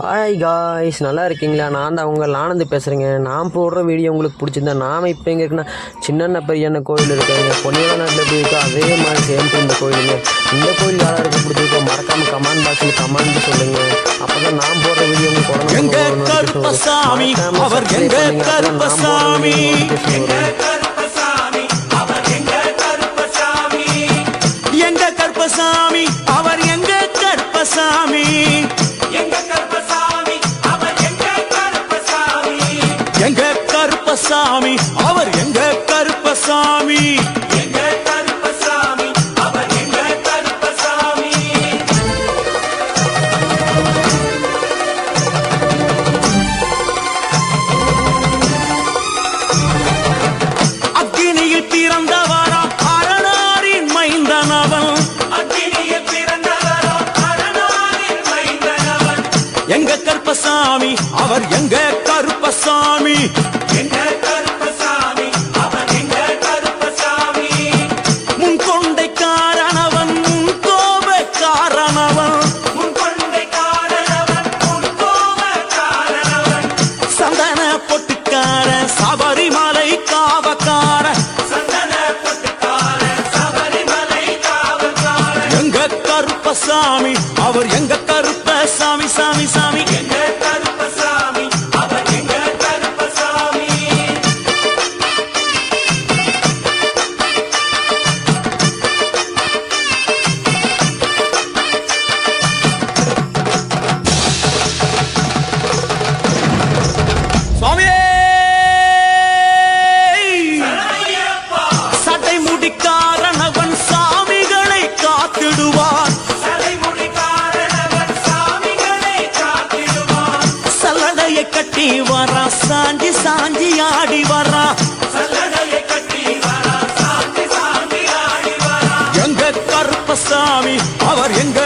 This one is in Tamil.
ஹாய் காய்ஸ் நல்லா இருக்கீங்களா? நான் தான் உங்கள் ஆனந்த் பேசுகிறேங்க நான் போடுற வீடியோ உங்களுக்கு பிடிச்சிருந்தா நாம இப்போ எங்கே இருக்குன்னா சின்ன பெரியண்ண கோயில் இருக்குங்க. பொன்னியான நாட்டில் எப்படி இருக்கோ? அதே மாதிரி சேம் டு இந்த கோயிலுங்க. இந்த கோயில் யாராருக்கு பிடிச்சிருக்கோ மறக்காம கமெண்ட் பாக்ஸில் கமெண்ட் சொல்லுங்க. அப்போ தான் நான் போடுற வீடியோ உங்களுக்கு உடனே. கருப்பசாமி, அவர் எங்க கருப்பசாமி. கருப்பசாமி அவர் எங்க கருப்பசாமி? எங்க கருப்பசாமி அவர் எங்க கருப்பசாமி அக்கினியில் பிறந்தவரா அரணாரின் மைந்தனவன் அக்கினியில் பிறந்தவரோ அரணாரின் மைந்தனவன். எங்க கருப்பசாமி அவர் எங்க கருப்பசாமி? சாமி. அவர் எங்க கருப்பசாமி சாமி சாமி எங்க கட்டி வரா சாஞ்சி சாஞ்சி ஆடி வரா எங்க கருப்பசாமி அவர் எங்க